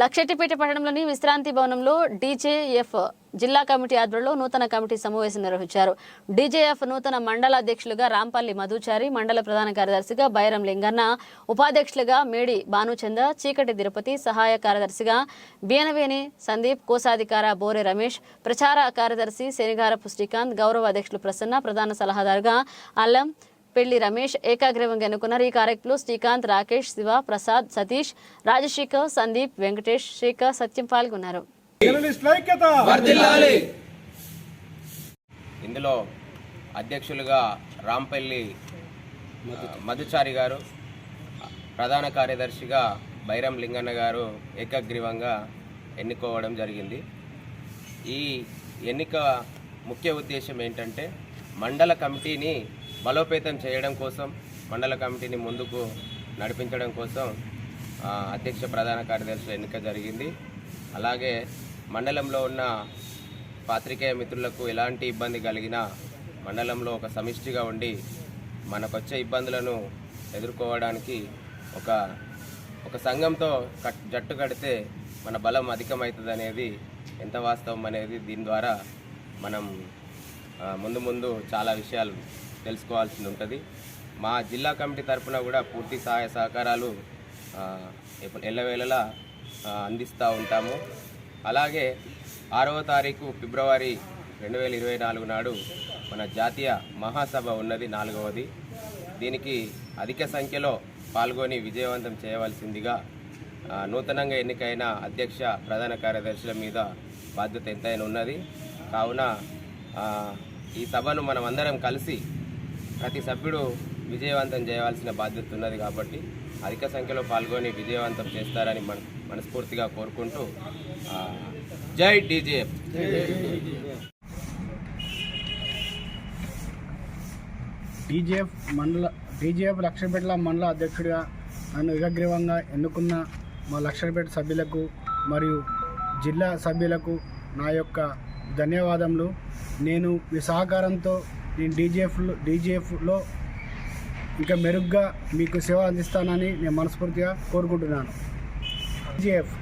లక్షెట్టిపేట పట్టణంలోని విశ్రాంతి భవనంలో డీజేఎఫ్ జిల్లా కమిటీ ఆధ్వర్యంలో నూతన కమిటీ సమావేశం నిర్వహించారు. డీజేఎఫ్ నూతన మండల అధ్యక్షులుగా రాంపల్లి మధుచారి మండల ప్రధాన కార్యదర్శిగా బైరం లింగన్న ఉపాధ్యక్షులుగా మేడి భానుచంద చీకటి తిరుపతి సహాయ కార్యదర్శిగా బీనవేని సందీప్ కోశాధికార బోరే రమేష్ ప్రచార కార్యదర్శి శనిగారపు శ్రీకాంత్ గౌరవ అధ్యక్షులు ప్రసన్న ప్రధాన సలహాదారుగా అల్లం పెళ్ళి రమేష్ ఏకాగ్రీవంగా ఎన్నుకున్నారు. ఈ కార్యక్రమంలో శ్రీకాంత్ రాకేష్ శివ ప్రసాద్ సతీష్ రాజశేఖర్ సందీప్ వెంకటేష్ శేఖర్ సత్యం పాల్గొన్నారు. ఇందులో అధ్యక్షులుగా రాంపల్లి మధుచారి గారు ప్రధాన కార్యదర్శిగా బైరం లింగన్న గారు ఏకగ్రీవంగా ఎన్నుకోవడం జరిగింది. ఈ ఎన్నిక ముఖ్య ఉద్దేశం ఏంటంటే మండల కమిటీని బలోపేతం చేయడం కోసం మండల కమిటీని ముందుకు నడిపించడం కోసం అధ్యక్ష ప్రధాన కార్యదర్శుల ఎన్నిక జరిగింది. అలాగే మండలంలో ఉన్న పాత్రికేయ మిత్రులకు ఎలాంటి ఇబ్బంది కలిగినా మండలంలో ఒక సమిష్టిగా ఉండి మనకొచ్చే ఇబ్బందులను ఎదుర్కోవడానికి ఒక ఒక సంఘంతో కట్ జట్టు కడితే మన బలం అధికమవుతుంది అనేది ఎంత వాస్తవం అనేది దీని ద్వారా మనం ముందు ముందు చాలా విషయాలు తెలుసుకోవాల్సి ఉంటుంది. మా జిల్లా కమిటీ తరఫున కూడా పూర్తి సహాయ సహకారాలు ఎల్లవేళలా అందిస్తూ ఉంటాము. అలాగే ఆరవ తారీఖు ఫిబ్రవరి రెండు వేల ఇరవై నాలుగు నాడు మన జాతీయ మహాసభ ఉన్నది నాలుగవది. దీనికి అధిక సంఖ్యలో పాల్గొని విజయవంతం చేయవలసిందిగా నూతనంగా ఎన్నికైన అధ్యక్ష ప్రధాన కార్యదర్శుల మీద బాధ్యత ఎంతైనా ఉన్నది. కావున ఈ సభను మనం అందరం కలిసి ప్రతి సభ్యుడు విజయవంతం చేయవలసిన బాధ్యత ఉన్నది కాబట్టి అధిక సంఖ్యలో పాల్గొని విజయవంతం చేస్తారని మన మనస్ఫూర్తిగా కోరుకుంటూ జై డీజేఎఫ్. డీజేఎఫ్ మండల డీజేఎఫ్ లక్షపేటల మండల అధ్యక్షుడిగా నన్ను ఏకగ్రీవంగా ఎన్నుకున్న మా లక్షపేట సభ్యులకు మరియు జిల్లా సభ్యులకు నా యొక్క ధన్యవాదములు. నేను మీ సహకారంతో నేను డీజేఎఫ్లో డీజేఎఫ్లో ఇంకా మెరుగ్గా మీకు సేవ అందిస్తానని నేను మనస్ఫూర్తిగా కోరుకుంటున్నాను డీజేఎఫ్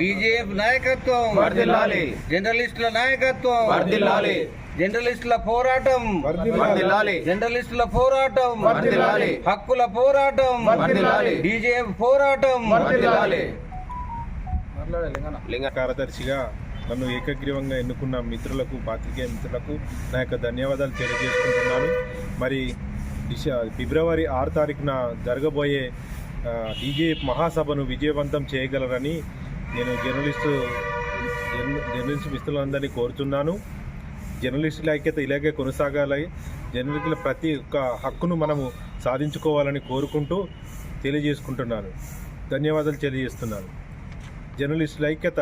బీజేఎఫ్ నాయకత్వం వర్ధిల్లాలి. జర్నలిస్టుల నాయకత్వం వర్ధిల్లాలి. జర్నలిస్టుల పోరాటం వర్ధిల్లాలి. జర్నలిస్టుల పోరాటం వర్ధిల్లాలి. హక్కుల పోరాటం వర్ధిల్లాలి. బీజేఎఫ్ పోరాటం వర్ధిల్లాలి. లింగ కార్యదర్శిగా నన్ను ఏకగ్రీవంగా ఎన్నుకున్న మిత్రులకు పాత్రికేయ మిత్రులకు నా యొక్క ధన్యవాదాలు తెలియజేసుకుంటున్నాను. మరి దిశ ఫిబ్రవరి ఆరు తారీఖున జరగబోయే డీజే మహాసభను విజయవంతం చేయగలరని నేను జర్నలిస్టు జర్న- జర్నలిస్టు మిత్రులందరినీ కోరుతున్నాను. జర్నలిస్టుల ఐక్యత ఇలాగే కొనసాగాలి. జర్నలిస్టుల ప్రతి ఒక్క హక్కును మనము సాధించుకోవాలని కోరుకుంటూ తెలియజేసుకుంటున్నాను. ధన్యవాదాలు తెలియజేస్తున్నాను. జర్నలిస్టుల ఐక్యత.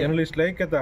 జర్నలిస్టుల ఐక్యత.